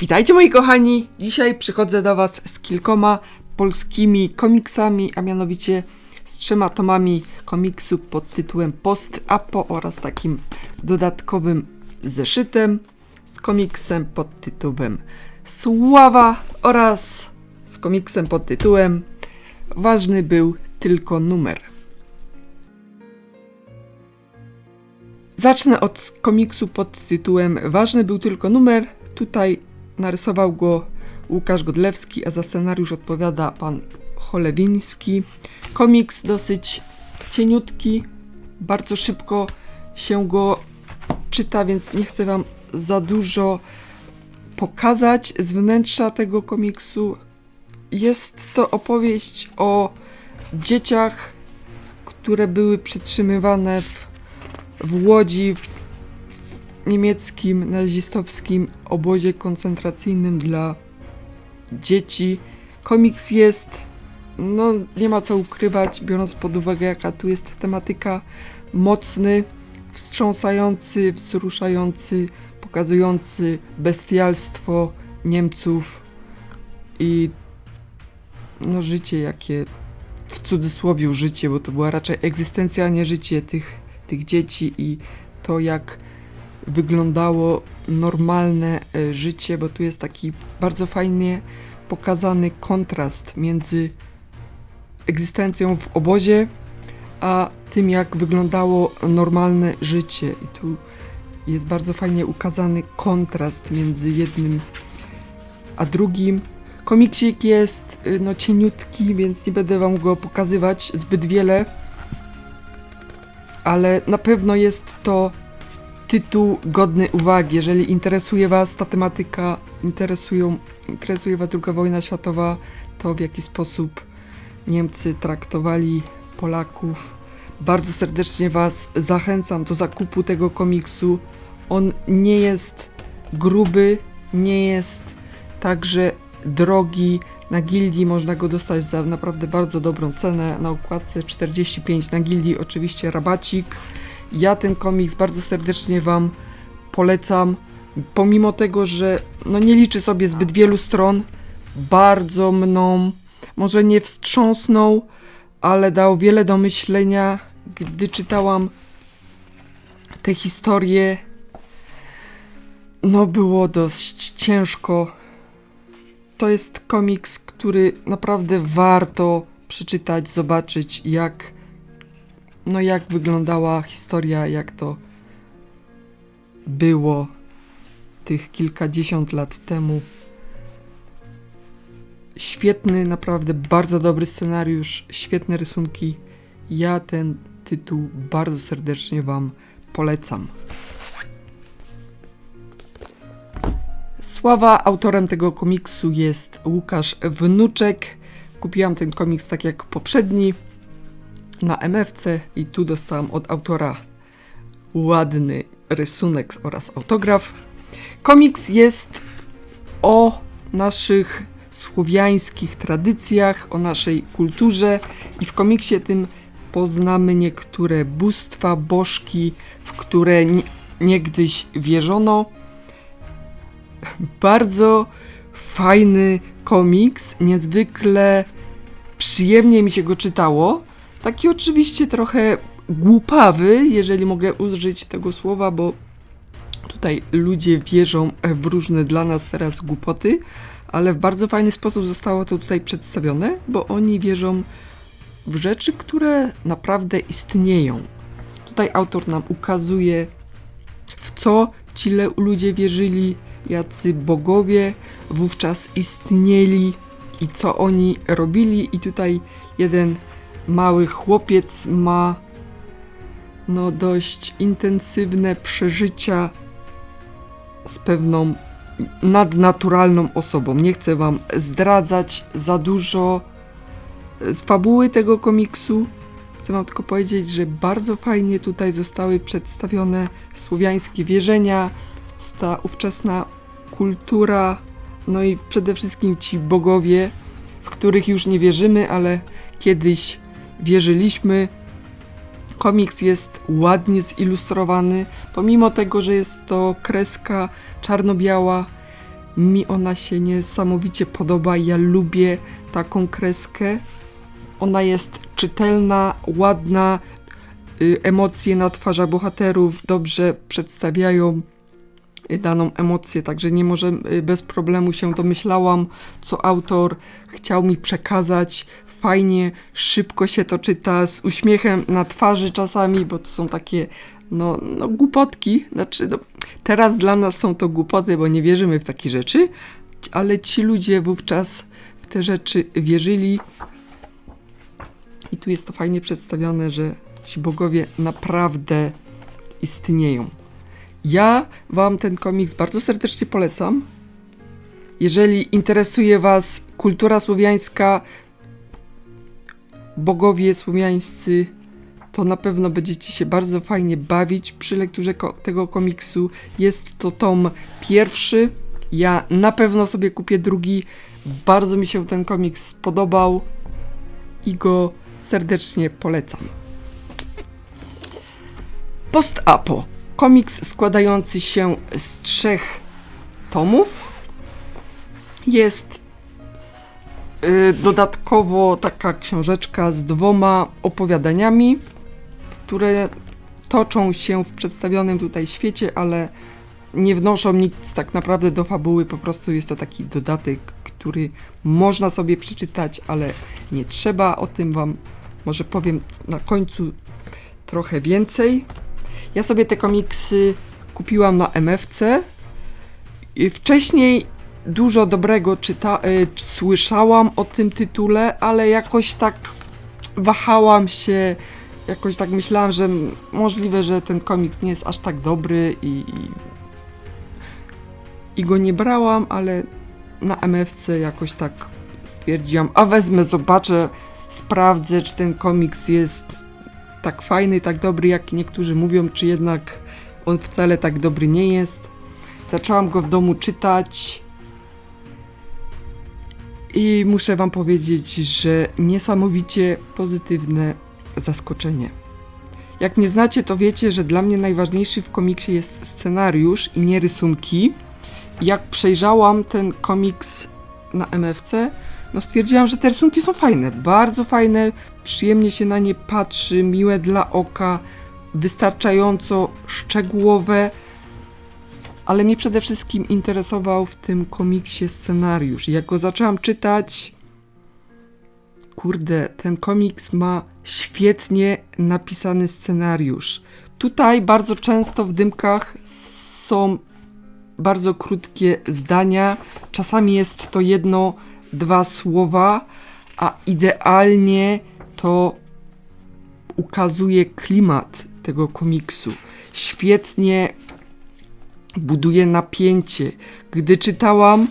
Witajcie moi kochani! Dzisiaj przychodzę do Was z kilkoma polskimi komiksami, a mianowicie z trzema tomami komiksu pod tytułem Post Apo oraz takim dodatkowym zeszytem z komiksem pod tytułem Sława oraz z komiksem pod tytułem Ważny był tylko numer. Zacznę od komiksu pod tytułem Ważny był tylko numer. Tutaj narysował go Łukasz Godlewski, a za scenariusz odpowiada pan Cholewiński. Komiks dosyć cieniutki, bardzo szybko się go czyta, więc nie chcę wam za dużo pokazać z wnętrza tego komiksu. Jest to opowieść o dzieciach, które były przetrzymywane w, w Łodzi, w, niemieckim nazistowskim obozie koncentracyjnym dla dzieci. Komiks jest, no nie ma co ukrywać, biorąc pod uwagę jaka tu jest tematyka, mocny, wstrząsający, wzruszający, pokazujący bestialstwo Niemców i no życie jakie w cudzysłowie życie, bo to była raczej egzystencja, a nie życie tych, tych dzieci i to jak wyglądało normalne e, życie, bo tu jest taki bardzo fajnie pokazany kontrast między egzystencją w obozie, a tym jak wyglądało normalne życie. I tu jest bardzo fajnie ukazany kontrast między jednym a drugim. Komiksik jest y, no cieniutki, więc nie będę wam go pokazywać zbyt wiele, ale na pewno jest to tytuł godny uwagi. Jeżeli interesuje was ta tematyka, interesują, interesuje was II wojna światowa, to w jaki sposób Niemcy traktowali Polaków. Bardzo serdecznie was zachęcam do zakupu tego komiksu. On nie jest gruby, nie jest także drogi. Na gildii można go dostać za naprawdę bardzo dobrą cenę. Na układce 45 na gildii oczywiście rabacik. Ja ten komiks bardzo serdecznie wam polecam. Pomimo tego, że no nie liczy sobie zbyt wielu stron, bardzo mną może nie wstrząsnął, ale dał wiele do myślenia, gdy czytałam te historie. No było dość ciężko. To jest komiks, który naprawdę warto przeczytać, zobaczyć jak no jak wyglądała historia, jak to było tych kilkadziesiąt lat temu. Świetny, naprawdę bardzo dobry scenariusz, świetne rysunki. Ja ten tytuł bardzo serdecznie Wam polecam. Sława autorem tego komiksu jest Łukasz Wnuczek. Kupiłam ten komiks tak jak poprzedni na MFC i tu dostałam od autora ładny rysunek oraz autograf. Komiks jest o naszych słowiańskich tradycjach, o naszej kulturze i w komiksie tym poznamy niektóre bóstwa, bożki, w które nie, niegdyś wierzono. Bardzo fajny komiks, niezwykle przyjemnie mi się go czytało. Taki oczywiście trochę głupawy, jeżeli mogę użyć tego słowa, bo tutaj ludzie wierzą w różne dla nas teraz głupoty, ale w bardzo fajny sposób zostało to tutaj przedstawione, bo oni wierzą w rzeczy, które naprawdę istnieją. Tutaj autor nam ukazuje, w co ci ludzie wierzyli, jacy bogowie wówczas istnieli i co oni robili. I tutaj jeden mały chłopiec ma no dość intensywne przeżycia z pewną nadnaturalną osobą. Nie chcę wam zdradzać za dużo z fabuły tego komiksu. Chcę wam tylko powiedzieć, że bardzo fajnie tutaj zostały przedstawione słowiańskie wierzenia, ta ówczesna kultura, no i przede wszystkim ci bogowie, w których już nie wierzymy, ale kiedyś wierzyliśmy. Komiks jest ładnie zilustrowany, pomimo tego, że jest to kreska czarno-biała, Mi ona się niesamowicie podoba. Ja lubię taką kreskę. Ona jest czytelna, ładna. y, Emocje na twarzach bohaterów dobrze przedstawiają y, daną emocję, także nie może y, bez problemu się domyślałam, co autor chciał mi przekazać. Fajnie, szybko się to czyta, z uśmiechem na twarzy czasami, bo to są takie no, no głupotki. Znaczy, no, teraz dla nas są to głupoty, bo nie wierzymy w takie rzeczy, ale ci ludzie wówczas w te rzeczy wierzyli. I tu jest to fajnie przedstawione, że ci bogowie naprawdę istnieją. Ja Wam ten komiks bardzo serdecznie polecam. Jeżeli interesuje Was kultura słowiańska, bogowie słowiańscy, to na pewno będziecie się bardzo fajnie bawić przy lekturze ko- tego komiksu. Jest to tom pierwszy. Ja na pewno sobie kupię drugi. Bardzo mi się ten komiks spodobał i go serdecznie polecam. Post-Apo. Komiks składający się z trzech tomów. Jest dodatkowo taka książeczka z dwoma opowiadaniami, które toczą się w przedstawionym tutaj świecie, ale nie wnoszą nic tak naprawdę do fabuły, po prostu jest to taki dodatek, który można sobie przeczytać, ale nie trzeba. O tym Wam może powiem na końcu trochę więcej. Ja sobie te komiksy kupiłam na MFC. Wcześniej dużo dobrego czyta, y, słyszałam o tym tytule, ale jakoś tak wahałam się, jakoś tak myślałam, że możliwe, że ten komiks nie jest aż tak dobry i, i, i go nie brałam, ale na MFC jakoś tak stwierdziłam, a wezmę, zobaczę, sprawdzę, czy ten komiks jest tak fajny, tak dobry, jak niektórzy mówią, czy jednak on wcale tak dobry nie jest. Zaczęłam go w domu czytać i muszę Wam powiedzieć, że niesamowicie pozytywne zaskoczenie. Jak mnie znacie, to wiecie, że dla mnie najważniejszy w komiksie jest scenariusz i nie rysunki. Jak przejrzałam ten komiks na MFC, no stwierdziłam, że te rysunki są fajne, bardzo fajne, przyjemnie się na nie patrzy, miłe dla oka, wystarczająco szczegółowe, ale mnie przede wszystkim interesował w tym komiksie scenariusz. Jak go zaczęłam czytać, kurde, ten komiks ma świetnie napisany scenariusz. Tutaj bardzo często w dymkach są bardzo krótkie zdania, czasami jest to jedno, dwa słowa, a idealnie to ukazuje klimat tego komiksu. Świetnie buduje napięcie. Gdy czytałam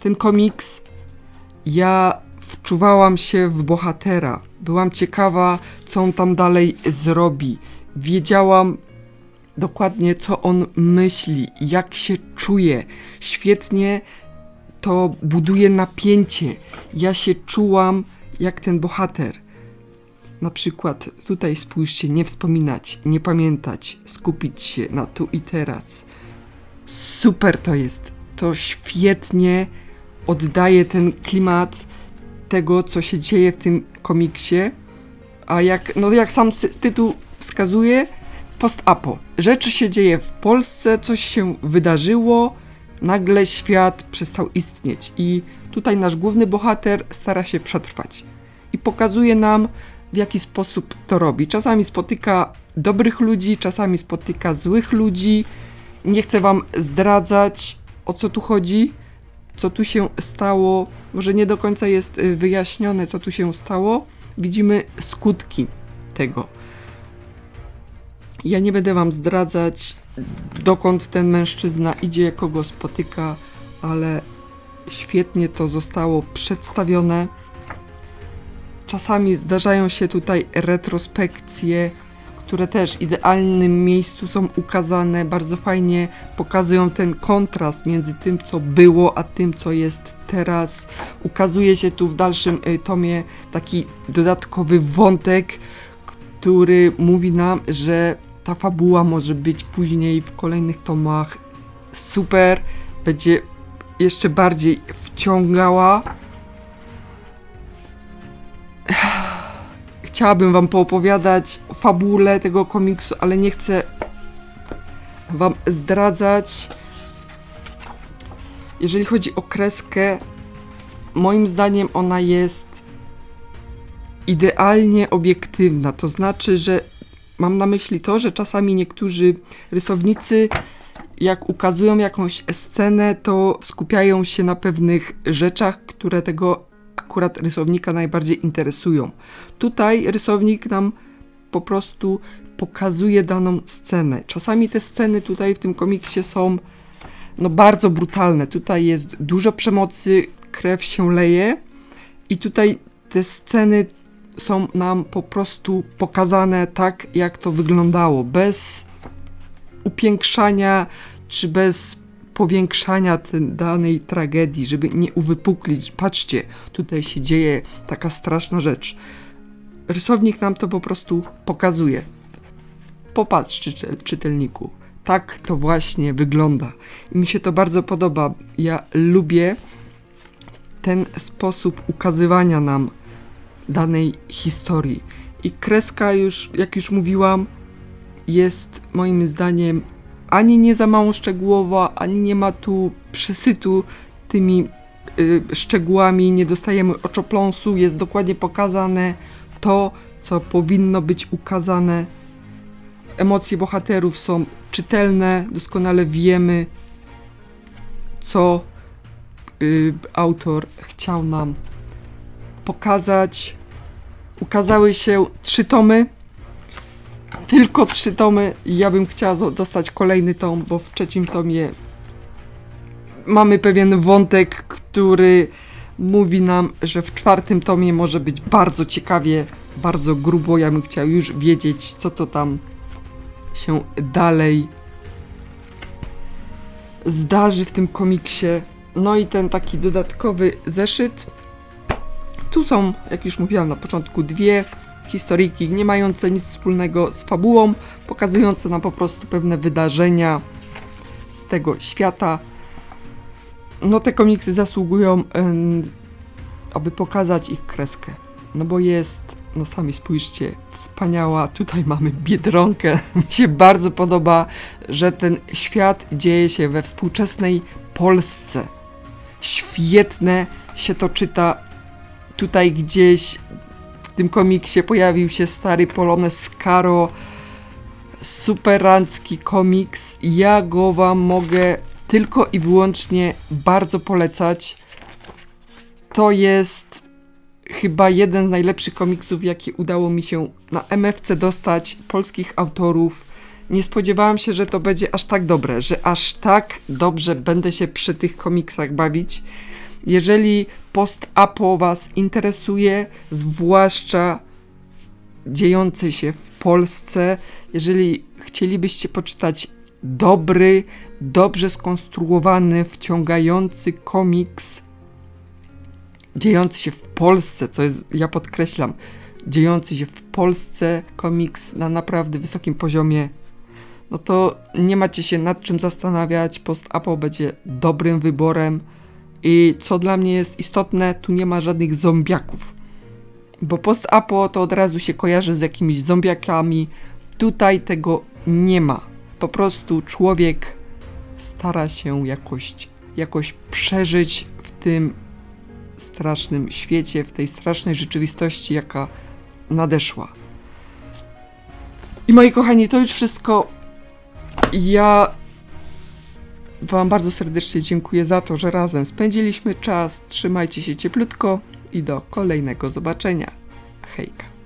ten komiks, ja wczuwałam się w bohatera. Byłam ciekawa, co on tam dalej zrobi. Wiedziałam dokładnie, co on myśli, jak się czuje. Świetnie to buduje napięcie. Ja się czułam jak ten bohater. Na przykład tutaj spójrzcie, nie wspominać, nie pamiętać, skupić się na tu i teraz. Super to jest. To świetnie oddaje ten klimat tego, co się dzieje w tym komiksie. A jak, no jak sam tytuł wskazuje, post-apo. Rzeczy się dzieje w Polsce, coś się wydarzyło, nagle świat przestał istnieć i tutaj nasz główny bohater stara się przetrwać. I pokazuje nam, w jaki sposób to robi. Czasami spotyka dobrych ludzi, czasami spotyka złych ludzi. Nie chcę wam zdradzać, o co tu chodzi, co tu się stało. Może nie do końca jest y, wyjaśnione, co tu się stało. Widzimy skutki tego. Ja nie będę wam zdradzać, dokąd ten mężczyzna idzie, kogo spotyka, ale świetnie to zostało przedstawione. Czasami zdarzają się tutaj retrospekcje, które też w idealnym miejscu są ukazane, bardzo fajnie pokazują ten kontrast między tym, co było, a tym, co jest teraz. Ukazuje się tu w dalszym y, tomie taki dodatkowy wątek, który mówi nam, że ta fabuła może być później w kolejnych tomach super, będzie jeszcze bardziej wciągała. Chciałabym wam poopowiadać o fabule tego komiksu, ale nie chcę wam zdradzać. Jeżeli chodzi o kreskę, moim zdaniem ona jest idealnie obiektywna. To znaczy, że mam na myśli to, że czasami niektórzy rysownicy, jak ukazują jakąś scenę, to skupiają się na pewnych rzeczach, które tego akurat rysownika najbardziej interesują. Tutaj rysownik nam po prostu pokazuje daną scenę. Czasami te sceny tutaj w tym komiksie są no bardzo brutalne. Tutaj jest dużo przemocy, krew się leje i tutaj te sceny są nam po prostu pokazane tak, jak to wyglądało, bez upiększania czy bez powiększania danej tragedii, żeby nie uwypuklić. Patrzcie, tutaj się dzieje taka straszna rzecz. Rysownik nam to po prostu pokazuje. Popatrz, czytel, czytelniku. Tak to właśnie wygląda. I mi się to bardzo podoba. Ja lubię ten sposób ukazywania nam danej historii. I kreska już, jak już mówiłam, jest moim zdaniem ani nie za mało szczegółowa, ani nie ma tu przesytu tymi y, szczegółami, nie dostajemy oczopląsu, jest dokładnie pokazane to, co powinno być ukazane. Emocje bohaterów są czytelne, doskonale wiemy, co y, autor chciał nam pokazać. Ukazały się trzy tomy. Tylko trzy tomy. Ja bym chciała dostać kolejny tom, bo w trzecim tomie mamy pewien wątek, który mówi nam, że w czwartym tomie może być bardzo ciekawie, bardzo grubo. Ja bym chciał już wiedzieć, co to tam się dalej zdarzy w tym komiksie. No i ten taki dodatkowy zeszyt. Tu są, jak już mówiłam na początku, dwie historyjki nie mające nic wspólnego z fabułą, pokazujące nam po prostu pewne wydarzenia z tego świata. No te komiksy zasługują, aby pokazać ich kreskę. No bo jest, no sami spójrzcie, wspaniała. Tutaj mamy Biedronkę. Mi się bardzo podoba, że ten świat dzieje się we współczesnej Polsce. Świetne się to czyta. Tutaj gdzieś tym komiksie pojawił się stary Polones Caro. Superancki komiks. Ja go wam mogę tylko i wyłącznie bardzo polecać. To jest chyba jeden z najlepszych komiksów, jakie udało mi się na MFC dostać polskich autorów. Nie spodziewałam się, że to będzie aż tak dobre, że aż tak dobrze będę się przy tych komiksach bawić. Jeżeli post-apo Was interesuje, zwłaszcza dziejące się w Polsce, jeżeli chcielibyście poczytać dobry, dobrze skonstruowany, wciągający komiks dziejący się w Polsce, co jest, ja podkreślam, dziejący się w Polsce komiks na naprawdę wysokim poziomie, no to nie macie się nad czym zastanawiać, post-apo będzie dobrym wyborem i co dla mnie jest istotne, tu nie ma żadnych zombiaków. Bo post-apo to od razu się kojarzy z jakimiś zombiakami, tutaj tego nie ma. Po prostu człowiek stara się jakoś, jakoś przeżyć w tym strasznym świecie, w tej strasznej rzeczywistości, jaka nadeszła. I moi kochani, to już wszystko. Ja Wam bardzo serdecznie dziękuję za to, że razem spędziliśmy czas. Trzymajcie się cieplutko i do kolejnego zobaczenia. Hejka.